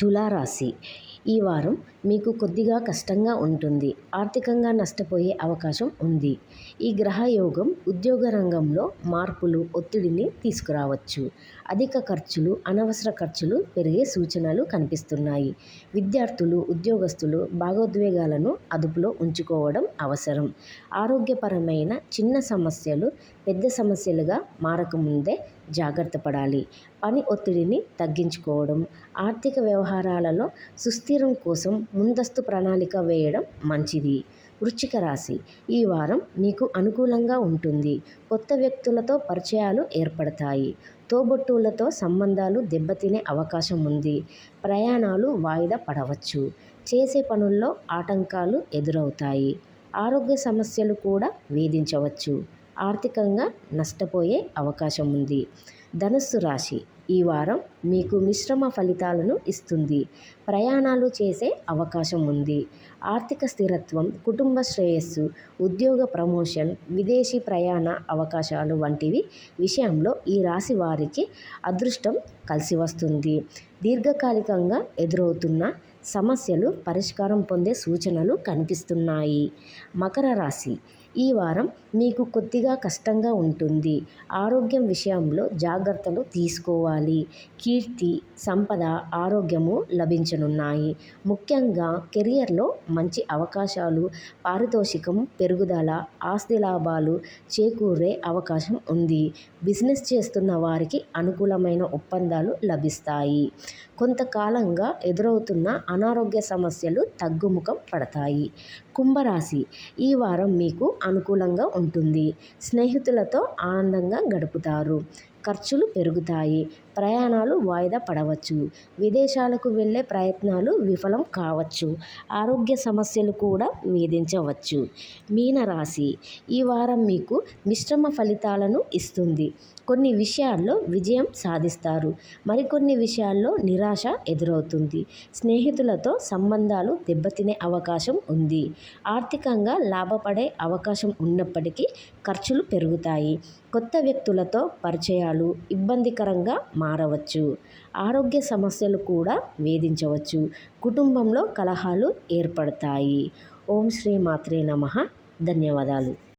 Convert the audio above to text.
తులారాశి. ఈ వారం మీకు కొద్దిగా కష్టంగా ఉంటుంది. ఆర్థికంగా నష్టపోయే అవకాశం ఉంది. ఈ గ్రహయోగం ఉద్యోగ రంగంలో మార్పులు ఒత్తిడిని తీసుకురావచ్చు. అధిక ఖర్చులు అనవసర ఖర్చులు పెరిగే సూచనలు కనిపిస్తున్నాయి. విద్యార్థులు ఉద్యోగస్తులు భాగోద్వేగాలను అదుపులో ఉంచుకోవడం అవసరం. ఆరోగ్యపరమైన చిన్న సమస్యలు పెద్ద సమస్యలుగా మారకముందే జాగ్రత్త పడాలి. పని ఒత్తిడిని తగ్గించుకోవడం ఆర్థిక వ్యవహారాలలో సుస్థిరం కోసం ముందస్తు ప్రణాళిక వేయడం మంచిది. వృశ్చిక రాశి ఈ వారం మీకు అనుకూలంగా ఉంటుంది. కొత్త వ్యక్తులతో పరిచయాలు ఏర్పడతాయి. తోబొట్టులతో సంబంధాలు దెబ్బతినే అవకాశం ఉంది. ప్రయాణాలు వాయిదా పడవచ్చు. చేసే పనుల్లో ఆటంకాలు ఎదురవుతాయి. ఆరోగ్య సమస్యలు కూడా వేధించవచ్చు. ఆర్థికంగా నష్టపోయే అవకాశం ఉంది ధనుస్సు రాశి ఈ వారం మీకు మిశ్రమ ఫలితాలను ఇస్తుంది. ప్రయాణాలు చేసే అవకాశం ఉంది ఆర్థిక స్థిరత్వం కుటుంబ శ్రేయస్సు ఉద్యోగ ప్రమోషన్ విదేశీ ప్రయాణ అవకాశాలు వంటివి విషయంలో ఈ రాశి వారికి అదృష్టం కలిసి వస్తుంది దీర్ఘకాలికంగా ఎదురవుతున్న సమస్యలు పరిష్కారం పొందే సూచనలు కనిపిస్తున్నాయి. మకర రాశి ఈ వారం మీకు కొద్దిగా కష్టంగా ఉంటుంది. ఆరోగ్యం విషయంలో జాగ్రత్తలు తీసుకోవాలి. కీర్తి సంపద ఆరోగ్యము లభించనున్నాయి. ముఖ్యంగా కెరియర్లో మంచి అవకాశాలు పారితోషికం పెరుగుదల ఆస్తి లాభాలు చేకూరే అవకాశం ఉంది. బిజినెస్ చేస్తున్న వారికి అనుకూలమైన ఒప్పందాలు లభిస్తాయి. కొంతకాలంగా ఎదురవుతున్న అనారోగ్య సమస్యలు తగ్గుముఖం పడతాయి. కుంభరాశి ఈ వారం మీకు అనుకూలంగా ఉంటుంది. స్నేహితులతో ఆనందంగా గడుపుతారు. ఖర్చులు పెరుగుతాయి. ప్రయాణాలు వాయిదా పడవచ్చు. విదేశాలకు వెళ్ళే ప్రయత్నాలు విఫలం కావచ్చు. ఆరోగ్య సమస్యలు కూడా వేధించవచ్చు. మీనరాశి. ఈ వారం మీకు మిశ్రమ ఫలితాలను ఇస్తుంది. కొన్ని విషయాల్లో విజయం సాధిస్తారు. మరికొన్ని విషయాల్లో నిరాశ ఎదురవుతుంది. స్నేహితులతో సంబంధాలు దెబ్బతినే అవకాశం ఉంది. ఆర్థికంగా లాభపడే అవకాశం ఉన్నప్పటికీ ఖర్చులు పెరుగుతాయి. కొత్త వ్యక్తులతో పరిచయాలు ఇబ్బందికరంగా మారవచ్చు. ఆరోగ్య సమస్యలు కూడా వేధించవచ్చు. కుటుంబంలో కలహాలు ఏర్పడతాయి. ఓం శ్రీ మాత్రే నమ. ధన్యవాదాలు.